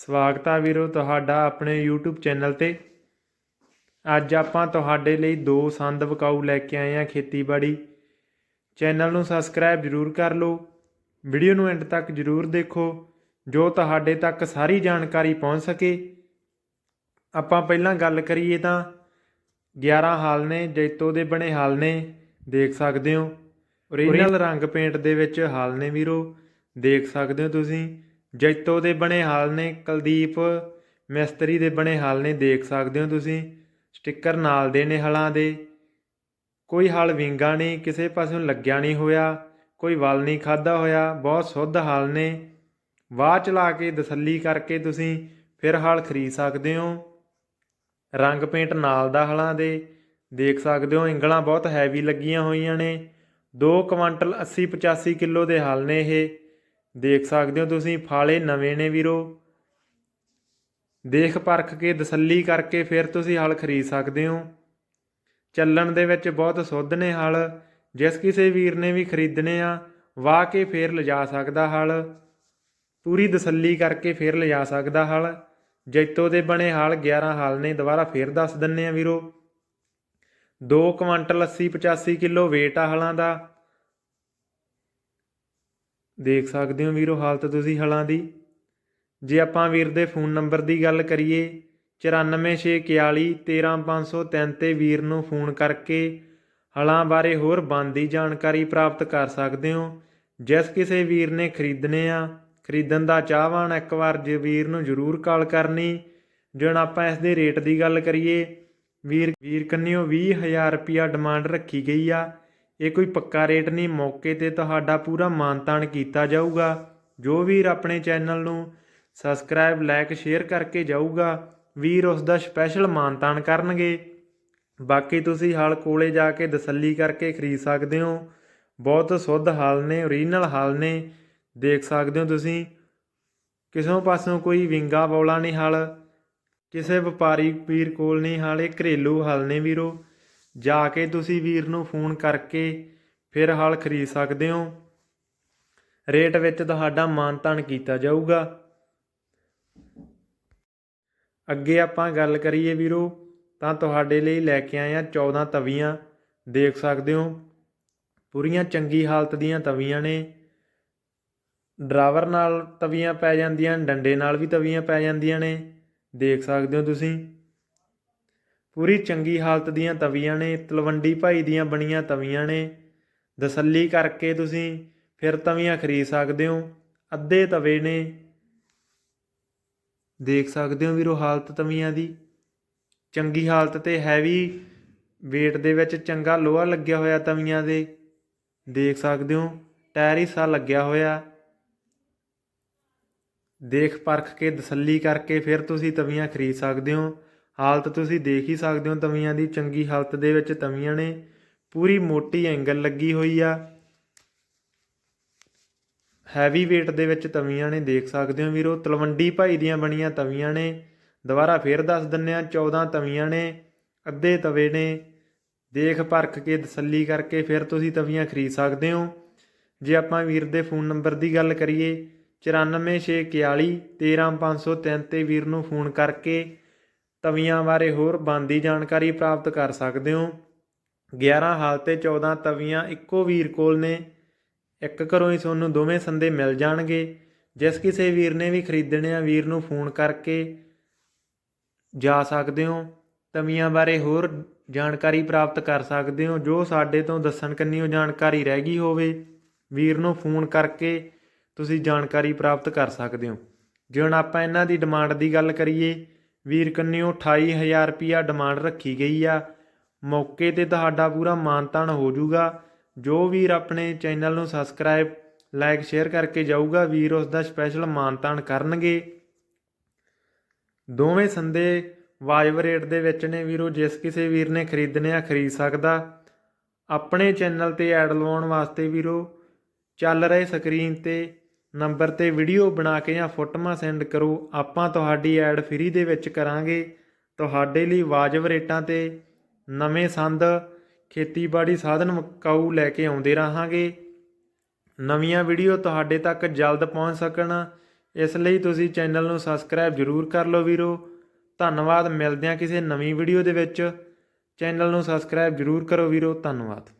ਸਵਾਗਤ ਆ ਵੀਰੋ ਤੁਹਾਡਾ ਆਪਣੇ YouTube ਚੈਨਲ ਤੇ। ਅੱਜ ਆਪਾਂ ਤੁਹਾਡੇ ਲਈ ਦੋ ਸੰਦ ਵਿਕਾਊ ਲੈ ਕੇ ਆਏ ਹਾਂ ਖੇਤੀਬਾੜੀ। ਚੈਨਲ ਨੂੰ ਸਬਸਕ੍ਰਾਈਬ ਜ਼ਰੂਰ ਕਰ ਲਓ। ਵੀਡੀਓ ਨੂੰ ਐਂਡ ਤੱਕ ਜ਼ਰੂਰ ਦੇਖੋ, ਜੋ ਤੁਹਾਡੇ ਤੱਕ ਸਾਰੀ ਜਾਣਕਾਰੀ ਪਹੁੰਚ ਸਕੇ। ਆਪਾਂ ਪਹਿਲਾਂ ਗੱਲ ਕਰੀਏ ਤਾਂ 11 ਹਾਲ ਨੇ, ਜੈਤੋ ਦੇ ਬਣੇ ਹਾਲ ਨੇ, ਦੇਖ ਸਕਦੇ ਹੋ। ਓਰੀਜਨਲ ਰੰਗ ਪੇਂਟ ਦੇ ਵਿੱਚ ਹਾਲ ਨੇ ਵੀਰੋ, ਦੇਖ ਸਕਦੇ ਹੋ ਤੁਸੀਂ। ਜੈਤੋ ਦੇ ਬਣੇ ਹਾਲ ਨੇ, ਕੁਲਦੀਪ ਮਿਸਤਰੀ ਦੇ ਬਣੇ ਹਾਲ ਨੇ, ਦੇਖ ਸਕਦੇ ਹੋ ਤੁਸੀਂ। ਸਟicker ਨਾਲ ਦੇ ਨੇ ਹਲਾਂ ਦੇ। ਕੋਈ ਹਲ ਵਿੰਗਾ ਨਹੀਂ, ਕਿਸੇ ਪਾਸਿਓਂ ਲੱਗਿਆ ਨਹੀਂ ਹੋਇਆ, ਕੋਈ ਵਲ ਨਹੀਂ ਖਾਦਾ ਹੋਇਆ, ਬਹੁਤ ਸੁੱਧ ਹਲ ਨੇ। ਵਾਹ ਚਲਾ ਕੇ ਤਸੱਲੀ ਕਰਕੇ ਤੁਸੀਂ ਫਿਰ ਹਲ ਖਰੀਦ ਸਕਦੇ ਹੋ। ਰੰਗ ਪੇਂਟ ਨਾਲ ਦਾ ਹਲਾਂ ਦੇ, ਦੇਖ ਸਕਦੇ ਹੋ, ਇੰਗਲਾਂ ਬਹੁਤ ਹੈਵੀ ਲੱਗੀਆਂ ਹੋਈਆਂ ਨੇ। 2 ਕੁਆਂਟਲ 80 85 ਕਿਲੋ ਦੇ ਹਲ ਨੇ ਇਹ। ਦੇਖ ਸਕਦੇ ਹੋ ਤੁਸੀਂ, ਫਾਲੇ ਨਵੇਂ ਨੇ ਵੀਰੋ। ਦੇਖ ਪਰਖ ਕੇ, ਤਸੱਲੀ ਕਰਕੇ ਫਿਰ ਤੁਸੀਂ ਹਲ ਖਰੀਦ ਸਕਦੇ ਹੋ। ਚੱਲਣ ਦੇ ਵਿੱਚ ਬਹੁਤ ਸੁੱਧ ਨੇ ਹਲ, ਜਿਸ ਕਿਸੇ ਵੀਰ ਨੇ ਵੀ ਖਰੀਦਣੇ ਆ, ਵਾਹ ਕੇ ਫੇਰ ਲਿਜਾ ਸਕਦਾ ਹਲ। ਪੂਰੀ ਤਸੱਲੀ ਕਰਕੇ ਫੇਰ ਲਿਜਾ ਸਕਦਾ ਹਲ। ਜੈਤੋ ਦੇ ਬਣੇ ਹਲ 11 ਹਲ ਨੇ, ਦੁਬਾਰਾ ਫੇਰ ਦੱਸ ਦਿੰਨੇ ਆ ਵੀਰੋ। 2 ਕੁਆਂਟਲ 80 85 ਕਿਲੋ weight ਆ ਹਲਾਂ ਦਾ। ਦੇਖ ਸਕਦੇ ਹੋ ਵੀਰੋ ਹਾਲਤ ਤੁਸੀਂ ਹਲਾਂ ਦੀ। ਜੇ ਆਪਾਂ ਵੀਰ ਦੇ ਫੋਨ ਨੰਬਰ ਦੀ ਗੱਲ ਕਰੀਏ 9464413503 ਤੇ ਵੀਰ ਨੂੰ ਫੋਨ ਕਰਕੇ ਹਲਾਂ ਬਾਰੇ ਹੋਰ ਬੰਦੀ ਜਾਣਕਾਰੀ ਪ੍ਰਾਪਤ ਕਰ ਸਕਦੇ ਹੋ। ਜਿਸ ਕਿਸੇ ਵੀਰ ਨੇ ਖਰੀਦਣੇ ਆ, ਖਰੀਦਣ ਦਾ ਚਾਹਵਾਨ ਇੱਕ ਵਾਰ ਜੇ ਵੀਰ ਨੂੰ ਜ਼ਰੂਰ ਕਾਲ ਕਰਨੀ। ਜਣ ਆਪਾਂ ਇਸ ਦੇ ਰੇਟ ਦੀ ਗੱਲ ਕਰੀਏ, ਵੀਰ ਵੀਰ ਕੰਨਿਓ 20000 ਰੁਪਿਆ ਡਿਮਾਂਡ ਰੱਖੀ ਗਈ ਆ। ਇਹ ਕੋਈ ਪੱਕਾ ਰੇਟ ਨਹੀਂ, ਮੌਕੇ ਤੇ ਤੁਹਾਡਾ ਪੂਰਾ ਮਾਨਤਾਨ ਕੀਤਾ ਜਾਊਗਾ। ਜੋ ਵੀਰ ਆਪਣੇ ਚੈਨਲ ਨੂੰ ਸਬਸਕ੍ਰਾਈਬ ਲਾਇਕ ਸ਼ੇਅਰ ਕਰਕੇ ਜਾਊਗਾ, ਵੀਰ ਉਸ ਦਾ ਸਪੈਸ਼ਲ ਮਾਨਤਾਨ ਕਰਨਗੇ। ਬਾਕੀ ਤੁਸੀਂ ਹਾਲ ਕੋਲੇ ਜਾ ਕੇ ਤਸੱਲੀ ਕਰਕੇ ਖਰੀਦ ਸਕਦੇ ਹੋ। ਬਹੁਤ ਸੁੱਧ ਹਾਲ ਨੇ ਓਰੀਜਨਲ ਹਾਲ ਨੇ। ਦੇਖ ਸਕਦੇ ਹੋ ਤੁਸੀਂ। ਕਿਸੇ ਪਾਸੋਂ ਕੋਈ ਵਿੰਗਾ ਬੌਲਾ ਨਹੀਂ ਹਲ। ਕਿਸੇ ਵਪਾਰੀ ਵੀਰ ਕੋਲ ਨਹੀਂ ਹਾਲੇ ਘਰੇਲੂ ਹਲ ਨੇ ਵੀਰੋ। ਜਾ ਕੇ ਤੁਸੀਂ ਵੀਰ ਨੂੰ ਫੋਨ ਕਰਕੇ ਫਿਰ ਹਲ ਖਰੀਦ ਸਕਦੇ ਹੋ। ਰੇਟ ਵਿੱਚ ਤੁਹਾਡਾ ਮਾਨਤਾਨ ਕੀਤਾ ਜਾਊਗਾ। ਅੱਗੇ ਆਪਾਂ ਗੱਲ ਕਰੀਏ ਵੀਰੋ, ਤਾਂ ਤੁਹਾਡੇ ਲਈ ਲੈ ਕੇ ਆਏ ਆ 14 ਤਵੀਆਂ। ਦੇਖ ਸਕਦੇ ਹੋ, ਪੂਰੀਆਂ ਚੰਗੀ ਹਾਲਤ ਦੀਆਂ ਤਵੀਆਂ ਨੇ। ਡਰਾਵਰ ਨਾਲ ਤਵੀਆਂ ਪੈ ਜਾਂਦੀਆਂ, ਡੰਡੇ ਨਾਲ ਵੀ ਤਵੀਆਂ ਪੈ ਜਾਂਦੀਆਂ ਨੇ। ਦੇਖ ਸਕਦੇ ਹੋ ਤੁਸੀਂ। ਪੂਰੀ ਚੰਗੀ ਹਾਲਤ ਦੀਆਂ ਤਵੀਆਂ ਨੇ, ਤਲਵੰਡੀ ਭਾਈ ਦੀਆਂ ਬਣੀਆਂ ਤਵੀਆਂ ਨੇ। ਤਸੱਲੀ ਕਰਕੇ ਤੁਸੀਂ ਫਿਰ ਤਵੀਆਂ ਖਰੀਦ ਸਕਦੇ ਹੋ। ਅੱਧੇ ਤਵੇ ਨੇ। ਦੇਖ ਸਕਦੇ ਹੋ ਵੀਰੋ ਹਾਲਤ ਤਵੀਆਂ ਦੀ। ਚੰਗੀ ਹਾਲਤ ਤੇ ਹੈਵੀ weight ਦੇ ਵਿੱਚ ਚੰਗਾ ਲੋਹਾ ਲੱਗਿਆ ਹੋਇਆ ਤਵੀਆਂ ਦੇ। ਦੇਖ ਸਕਦੇ ਹੋ, ਟਾਇਰ ਹਿੱਸਾ ਲੱਗਿਆ ਹੋਇਆ। ਦੇਖ ਪਰਖ ਕੇ ਤਸੱਲੀ ਕਰਕੇ ਫਿਰ ਤੁਸੀਂ ਤਵੀਆਂ ਖਰੀਦ ਸਕਦੇ ਹੋ। ਹਾਲਤ ਤੁਸੀਂ ਦੇਖ ਹੀ ਸਕਦੇ ਹੋ, ਤਵੀਆਂ ਦੀ ਚੰਗੀ ਹਾਲਤ ਦੇ ਵਿੱਚ ਤਵੀਆਂ ਨੇ ਪੂਰੀ ਮੋਟੀ ਐਂਗਲ ਲੱਗੀ ਹੋਈ ਆ। ਹੈਵੀ weight ਦੇ ਵਿੱਚ ਤਵੀਆਂ ਨੇ ਦੇਖ ਸਕਦੇ ਹੋ ਵੀਰੋ, ਤਲਵੰਡੀ ਭਾਈ ਦੀਆਂ ਬਣੀਆਂ ਤਵੀਆਂ ਨੇ। ਦੁਬਾਰਾ ਫੇਰ ਦੱਸ ਦਿੰਨੇ ਆ 14 ਤਵੀਆਂ ਨੇ, ਅੱਧੇ ਤਵੇ ਨੇ। ਦੇਖ ਪਰਖ ਕੇ, ਤਸੱਲੀ ਕਰਕੇ ਫਿਰ ਤੁਸੀਂ ਤਵੀਆਂ ਖਰੀਦ ਸਕਦੇ ਹੋ। ਜੇ ਆਪਾਂ ਵੀਰ ਦੇ ਫੋਨ ਨੰਬਰ ਦੀ ਗੱਲ ਕਰੀਏ 9464413503 ਤੇ ਵੀਰ ਨੂੰ ਫੋਨ ਕਰਕੇ ਤਵੀਆਂ ਬਾਰੇ ਹੋਰ ਬੰਦੀ ਜਾਣਕਾਰੀ ਪ੍ਰਾਪਤ ਕਰ ਸਕਦੇ ਹੋ। 11 ਹਾਲ ਤੇ 14 ਤਵੀਆਂ ਇੱਕੋ ਵੀਰ ਕੋਲ ਨੇ। ਇੱਕ ਘਰੋਂ ਹੀ ਤੁਹਾਨੂੰ ਦੋਵੇਂ ਸੰਦੇ ਮਿਲ ਜਾਣਗੇ। ਜਿਸ ਕਿਸੇ ਵੀਰ ਨੇ ਵੀ ਖਰੀਦਣੇ ਆ, ਵੀਰ ਨੂੰ ਫੋਨ ਕਰਕੇ ਜਾ ਸਕਦੇ ਹੋ। ਤਵੀਆਂ ਬਾਰੇ ਹੋਰ ਜਾਣਕਾਰੀ ਪ੍ਰਾਪਤ ਕਰ ਸਕਦੇ ਹੋ। ਜੋ ਸਾਡੇ ਤੋਂ ਦੱਸਣ ਕੰਨੀ ਉਹ ਜਾਣਕਾਰੀ ਰਹਿ ਗਈ ਹੋਵੇ। ਵੀਰ ਨੂੰ ਫੋਨ ਕਰਕੇ ਤੁਸੀਂ ਜਾਣਕਾਰੀ ਪ੍ਰਾਪਤ ਕਰ ਸਕਦੇ ਹੋ। ਜੇ ਹੁਣ ਆਪਾਂ ਇਹਨਾਂ ਦੀ ਡਿਮਾਂਡ ਦੀ ਗੱਲ ਕਰੀਏ ਵੀਰ ਕੰਨਿਓ 28000 ਰੁਪਿਆ ਡਿਮਾਂਡ ਰੱਖੀ ਗਈ ਆ। ਮੌਕੇ ਤੇ ਤੁਹਾਡਾ ਪੂਰਾ ਮਾਨਤਾਨ ਹੋ ਜਾਊਗਾ। ਜੋ ਵੀਰ ਆਪਣੇ ਚੈਨਲ ਨੂੰ ਸਬਸਕ੍ਰਾਈਬ ਲਾਈਕ ਸ਼ੇਅਰ ਕਰਕੇ ਜਾਊਗਾ, ਵੀਰ ਉਸ ਦਾ ਸਪੈਸ਼ਲ ਮਾਨਤਾਨ ਕਰਨਗੇ। ਦੋਵੇਂ ਸੰਦੇ ਵਾਜਬ ਰੇਟ ਦੇ ਵਿੱਚ ਨੇ ਵੀਰੋ, ਜਿਸ ਕਿਸੇ ਵੀਰ ਨੇ ਖਰੀਦਣੇ ਆ, ਖਰੀਦ ਸਕਦਾ। ਆਪਣੇ ਚੈਨਲ ਤੇ ਐਡ ਲਵਾਉਣ ਵਾਸਤੇ ਵੀਰੋ, ਚੱਲ ਰਹੇ ਸਕਰੀਨ ਤੇ ਨੰਬਰ ਤੇ ਵੀਡੀਓ ਬਣਾ ਕੇ ਜਾਂ ਫੋਟੋਆਂ ਸੈਂਡ ਕਰੋ। ਆਪਾਂ ਤੁਹਾਡੀ ਐਡ ਫ੍ਰੀ ਦੇ ਵਿੱਚ ਕਰਾਂਗੇ। ਤੁਹਾਡੇ ਲਈ ਵਾਜਬ ਰੇਟਾਂ ਤੇ ਨਵੇਂ ਸੰਦ, ਖੇਤੀਬਾੜੀ ਸਾਧਨ ਮਕਾਊ ਲੈ ਕੇ ਆਉਂਦੇ ਰਹਾਂਗੇ। ਨਵੀਆਂ ਵੀਡੀਓ ਤੁਹਾਡੇ ਤੱਕ ਜਲਦ ਪਹੁੰਚ ਸਕਣ। ਇਸ ਲਈ ਤੁਸੀਂ ਚੈਨਲ ਨੂੰ ਸਬਸਕ੍ਰਾਈਬ ਜ਼ਰੂਰ ਕਰ ਲਓ ਵੀਰੋ। ਧੰਨਵਾਦ, ਮਿਲਦੇ ਹਾਂ ਕਿਸੇ ਨਵੀਂ ਵੀਡੀਓ ਦੇ ਵਿੱਚ। ਚੈਨਲ ਨੂੰ ਸਬਸਕ੍ਰਾਈਬ ਜ਼ਰੂਰ ਕਰੋ ਵੀਰੋ। ਧੰਨਵਾਦ।